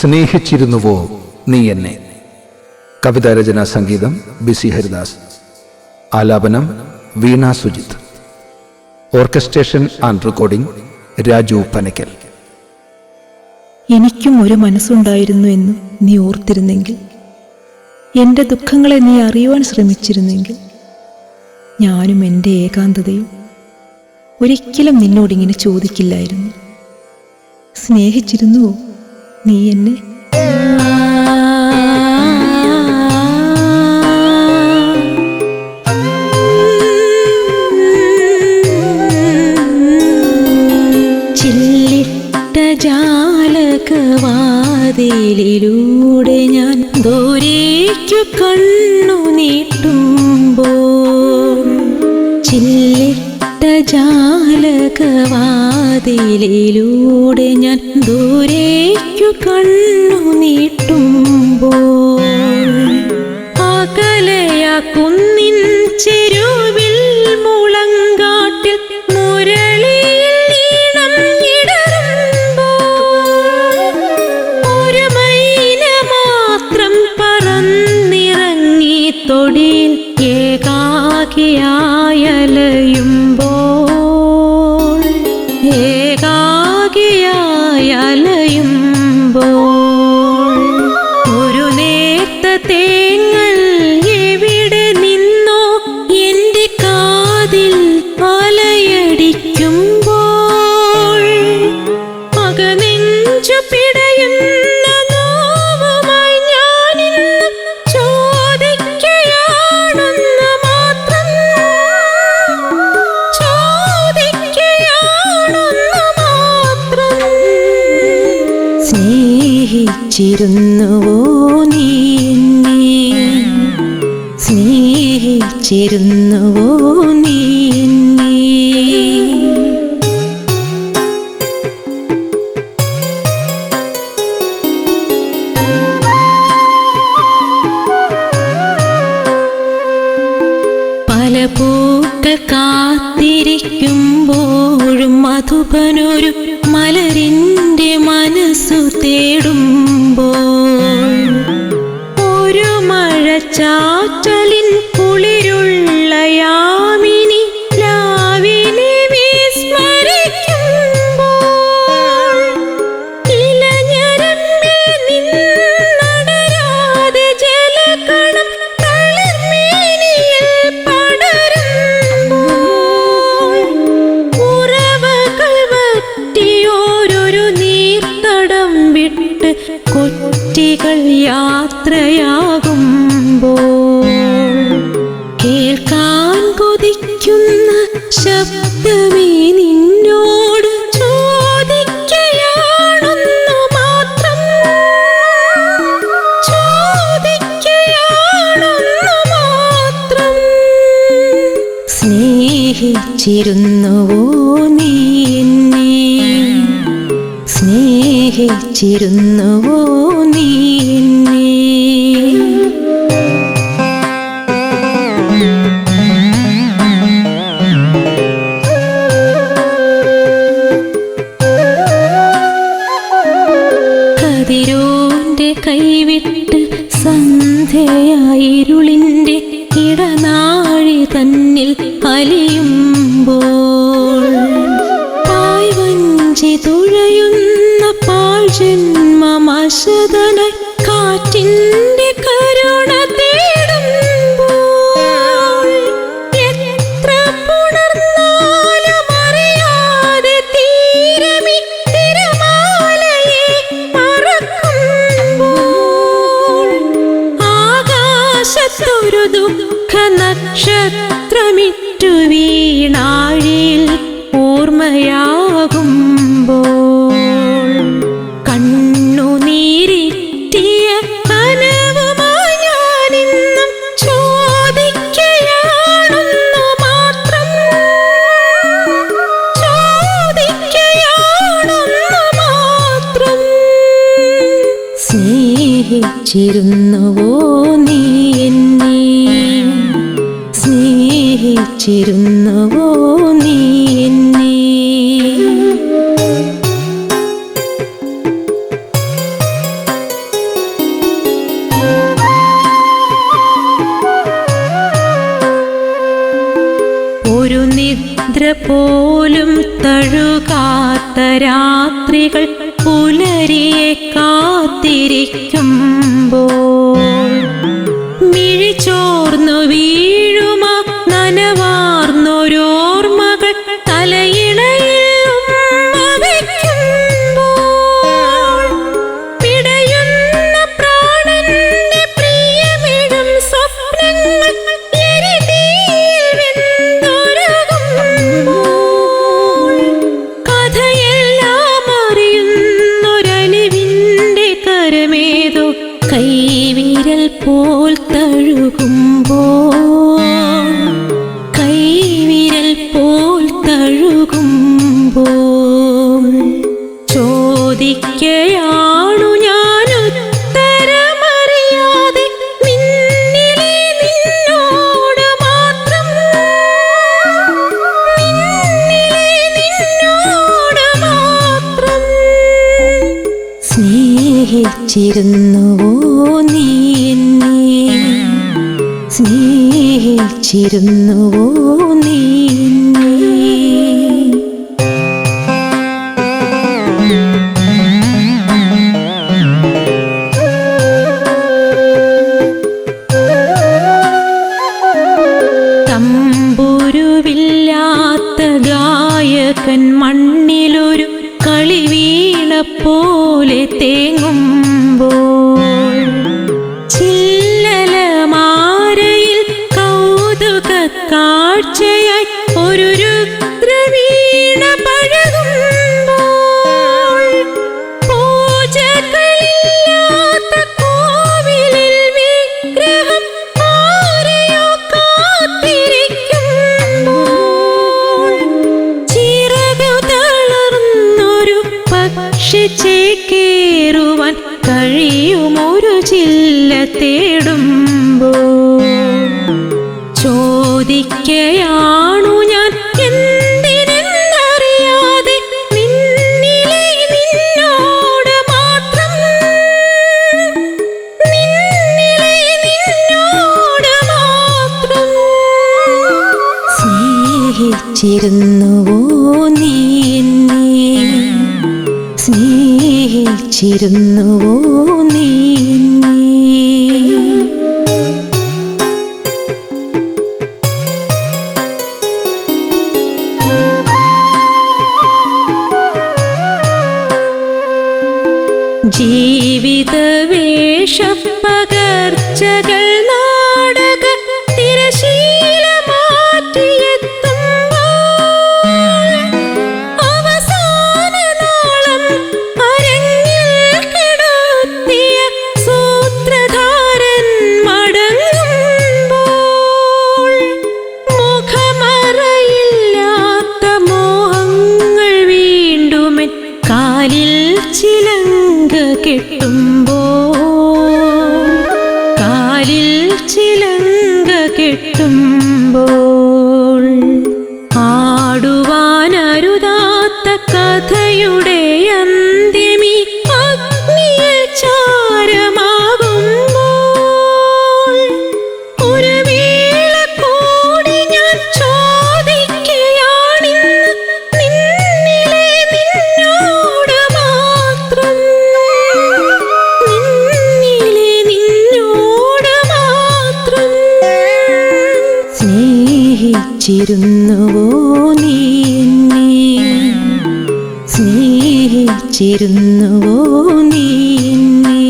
സ്നേഹിച്ചിരുന്നുവോ നീ എന്നെ? കവിതാരചന സംഗീതം ബിസി ഹരിദാസ്. ആലാപനം Veena Sujith. Orchestration and recording Raju Panakkal. എനിക്കും ഒരു മനസ്സുണ്ടായിരുന്നു എന്ന് നീ ഓർത്തിരുന്നെങ്കിൽ എന്റെ ദുഃഖങ്ങളെ നീ അറിയുവാൻ ശ്രമിച്ചിരുന്നെങ്കിൽ ഞാനും എന്റെ ഏകാന്തതയും ഒരിക്കലും നിന്നോടിങ്ങനെ ചോദിക്കില്ലായിരുന്നു. സ്നേഹിച്ചിരുന്നുവോ? നീ എന്നെ ചില്ലിട്ട ജാലകവാതിലൂടെ ഞാൻ ദൂരേക്കു കണ്ണു നീട്ടുമ്പോൾ ചില്ലിട്ട ജാലകവാതിലൂടെ ഞാൻ ദൂരേക്കു കണ്ണു നീട്ടുമ്പോൾ. അകലയ കുന്നിൻ ചെരുവിൽ മുളങ്കാട്ടിൽ സ്നേഹിച്ചിരുന്നുവോ നീ സ്നേഹിച്ചിരുന്നുവോ നീ എന്നെ? പൂക്കൾ കാത്തിരിക്കുമ്പോഴും മധുപനൊരു മലരിന്റെ മനസ്സു തേടുമ്പോൾ ഒരു മഴച്ചാറ്റലിൻ സ്നേഹിച്ചിരുന്നുവോ നീ സ്നേഹിച്ചിരുന്നുവോ നീ നക്ഷത്രമിറ്റു വീണാഴിൽ ഓർമ്മയാകുമ്പോൾ ഞാനിന്നും ചോദിക്കയാണെന്നു മാത്രം മാത്രം സ്നേഹിച്ചിരുന്നുവോ നീ എന്നെ? സ്നേഹിച്ചിരുന്നുവോ നീ എന്നെ? ഒരു നിദ്ര പോലും തഴുകാത്ത രാത്രികൾ പുലരിയെ കാത്തിരിക്കും. സ്നേഹിച്ചിരുന്നുവോ നീ എന്നെ സ്നേഹിച്ചിരുന്നുവോ നീ അന്വേഷിച്ചേക്കേറുവാൻ കഴിയുമൊരു ചില്ല തേടുമ്പോ? ചോദിക്കയാണു ഞാൻ എന്തിനെന്നറിയാതെ നിന്നിലെ നിന്നോട് മാത്രം? നിന്നിലെ നിന്നോട് മാത്രം? സ്നേഹിച്ചിരുന്നു പ്രണയിച്ചിരുന്നുവോ നീ ജീവിത വേഷപ്പകർച്ചകൾ സ്നേഹിച്ചിരുന്നുവോ നീ എന്നെ? സ്നേഹിച്ചിരുന്നുവോ നീ എന്നേ?